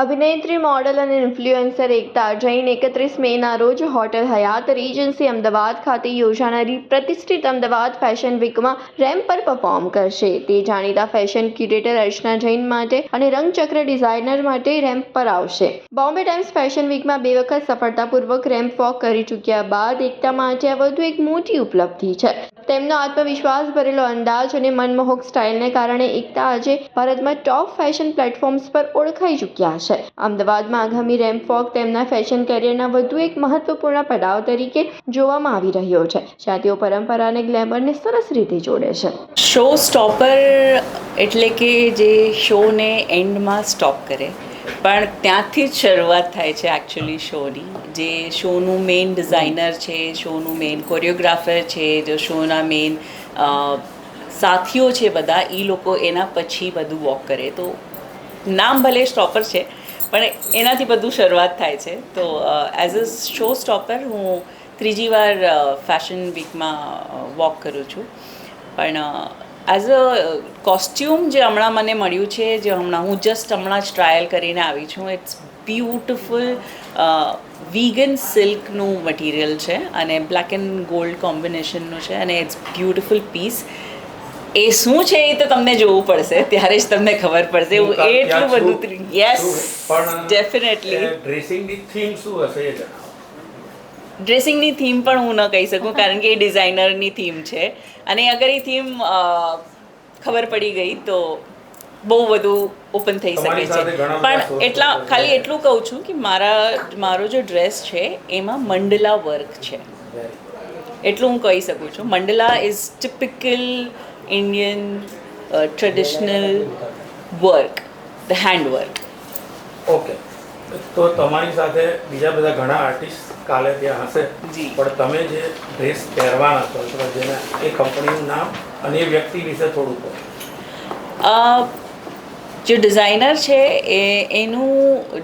અભિનેત્રી, મોડલ અને ઇન્ફ્લુએન્સર એકતા જૈન એકત્રીસ મેના રોજ હોટેલ હયાત રીજન્સી અમદાવાદ ખાતે યોજાનારી પ્રતિષ્ઠિત અમદાવાદ ફેશન વીકમાં રેમ્પ પર પરફોર્મ કરશે. તે જાણીતા ફેશન ક્યુરેટર અર્ચના જૈન માટે અને રંગચક્ર ડિઝાઇનર માટે રેમ્પ પર આવશે. બોમ્બે ટાઈમ્સ ફેશન વીકમાં બે વખત સફળતાપૂર્વક રેમ્પ વોક કરી ચૂક્યા બાદ એકતા માટે આ વધુ એક મોટી ઉપલબ્ધિ છે. તેમનો આત્મવિશ્વાસ ભરેલો અંદાજ અને મનમોહક સ્ટાઇલને કારણે એકતા આજે ભારતમાં ટોપ ફેશન પ્લેટફોર્મ્સ પર ઓળખાઈ ચૂક્યા છે. અમદાવાદમાં આગામી રેમ્પવોક તેમના ફેશન કરિયરના વધુ એક મહત્વપૂર્ણ પડાવ તરીકે જોવામાં આવી રહ્યો છે. જ્યાં તેઓ પરંપરા અને ગ્લેમરને સરસ રીતે જોડે છે. શો સ્ટોપર એટલે કે જે શોને એન્ડમાં સ્ટોપ કરે. પણ ત્યાંથી જ શરૂઆત થાય છે એકચ્યુઅલી શોની. જે શોનું મેઇન ડિઝાઇનર છે, શોનું મેઇન કોરિયોગ્રાફર છે, જો શોના મેઇન સાથીઓ છે બધા એ લોકો એના પછી બધું વોક કરે. તો નામ ભલે સ્ટોપર છે પણ એનાથી બધું શરૂઆત થાય છે. તો એઝ અ શો સ્ટોપર હું ત્રીજી વાર ફેશન વીકમાં વોક કરું છું. પણ એઝ અ કોસ્ટ્યુમ જે હમણાં મને મળ્યું છે, જે હમણાં હું જસ્ટ હમણાં જ ટ્રાયલ કરીને આવી છું ઇટ્સ બ્યુટિફુલ વીગન સિલ્કનું મટીરિયલ છે અને બ્લેક એન્ડ ગોલ્ડ કોમ્બિનેશનનું છે અને ઇટ્સ બ્યુટિફુલ પીસ એ શું છે એ તો તમને જોવું પડશે ત્યારે જ તમને ખબર પડશે. એવું એટલું બધું યસ પણ ડેફિનેટલી ડ્રેસિંગની થીમ શું હશે એ ડ્રેસિંગની થીમ પણ હું ન કહી શકું કારણ કે એ ડિઝાઇનરની થીમ છે. અને અગર એ થીમ ખબર પડી ગઈ તો બહુ બધું ઓપન થઈ શકે છે. પણ એટલા ખાલી એટલું કહું છું કે મારા મારો જે ડ્રેસ છે એમાં મંડલા વર્ક છે. એટલું હું કહી શકું છું. Mandala is typical Indian traditional work the the handwork. Okay તો તમારી સાથે બીજા બધા ઘણા આર્ટિસ્ટ કાલે ત્યાં હશે જી. પણ તમે જે ડ્રેસ પહેરવાના છો અથવા જેને એ કંપનીનું નામ અને એ વ્યક્તિ વિશે થોડું કહો અ, જે ડિઝાઇનર છે એ એનું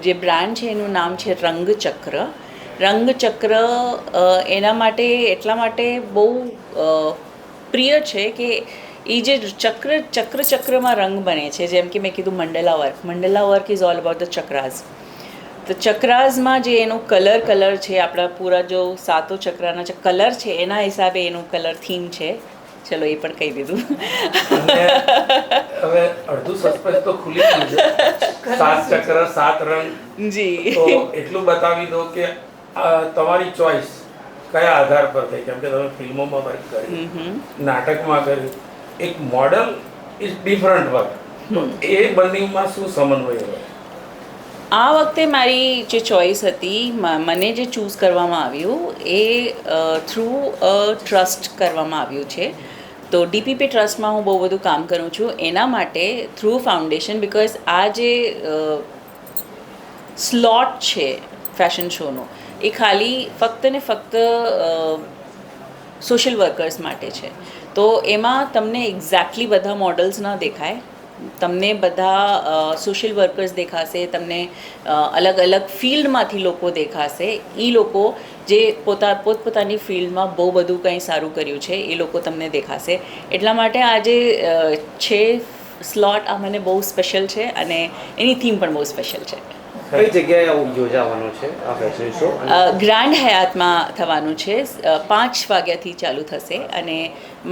જે બ્રાન્ડ છે એનું નામ છે રંગચક્ર રંગચક્ર અ, એના માટે એટલા માટે બહુ અ, પ્રિય છે કે એ જે ચક્ર ચક્ર ચક્રમાં રંગ બને છે જેમ કે મેં કીધું mandala work. Mandala work is all about the chakras તો ચક્રાઝમાં જે એનો કલર કલર છે આપણા પૂરા જો સાતો ચક્રના જે કલર છે એના હિસાબે એનું કલર થીમ છે. ચલો એ પણ કહી દીધું. હવે અડધું સસ્પેન્સ તો ખુલી ગયું છે. સાત ચક્ર સાત રંગ. જી. તો એટલું બતાવી દો કે તમારી ચોઈસ કયા આધાર પર થઈ? કેમ કે તમે ફિલ્મોમાં વર્ક કર્યું નાટકમાં કર્યું એક મોડલ ઇઝ ડિફરન્ટ વર્ક એ બંનેમાં શું સમન્વય હોય? આ વખતે મારી જે ચોઈસ હતી મને જે ચૂઝ કરવામાં આવ્યું એ થ્રુ અ ટ્રસ્ટ કરવામાં આવ્યું છે. તો ડીપીપી ટ્રસ્ટમાં હું બહુ બધું કામ કરું છું. એના માટે થ્રુ ફાઉન્ડેશન બિકોઝ આ જે સ્લોટ છે ફેશન શોનો એ ખાલી ફક્ત ને ફક્ત સોશિયલ વર્કર્સ માટે છે. તો એમાં તમને એક્ઝેક્ટલી બધા મોડલ્સ ન દેખાય. તમને બધા સોશિયલ વર્કર્સ દેખાશે, તમને અલગ અલગ ફિલ્ડમાંથી લોકો દેખાશે. એ લોકો જે પોતા, પોતપોતાની ફિલ્ડમાં બહુ બધું કંઈ સારું કર્યું છે, એ લોકો તમને દેખાશે. એટલા માટે આ જે છે સ્લોટ આ મને બહુ સ્પેશિયલ છે અને એની થીમ પણ બહુ સ્પેશિયલ છે. કઈ જગ્યાએ યોજાવાનો છે? ગ્રાન્ડ હયાતમાં થવાનું છે. પાંચ વાગ્યાથી ચાલુ થશે અને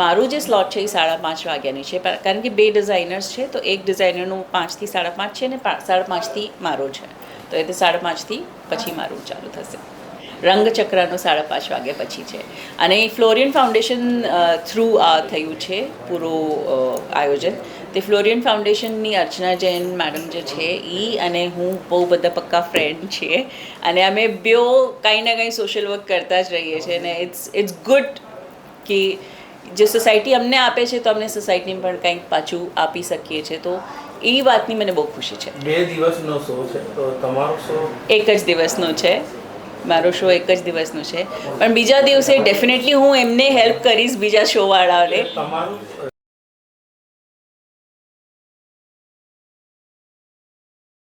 મારું જે સ્લોટ છે એ સાડા પાંચ વાગ્યાની છે. કારણ કે બે ડિઝાઇનર્સ છે, તો એક ડિઝાઇનરનું પાંચથી સાડા પાંચ છે અને સાડા પાંચથી મારો છે. તો એ સાડા પાંચથી પછી મારું ચાલુ થશે. રંગચક્રનું સાડા પાંચ વાગ્યા પછી છે. અને ફ્લોરિયન ફાઉન્ડેશન થ્રુ આ થયું છે પૂરું આયોજન. તે ફ્લોરિયન ફાઉન્ડેશનની અર્ચના જૈન મેડમ જે છે એ અને હું બહુ બધા પક્કા ફ્રેન્ડ છીએ અને અમે બેઓ કંઈ ના કંઈ સોશિયલ વર્ક કરતા જ રહીએ છીએ અને ઇટ્સ ઇટ્સ ગુડ કે જે સોસાયટી અમને આપે છે તો અમને સોસાયટીને પણ કંઈક પાછું આપી શકીએ છીએ. તો એ વાતની મને બહુ ખુશી છે. બે દિવસનો શો છે. તો તમારો શો એક જ દિવસનો છે. મારો શો એક જ દિવસનો છે. પણ બીજા દિવસે ડેફિનેટલી હું એમને હેલ્પ કરીશ બીજા શોવાળાઓને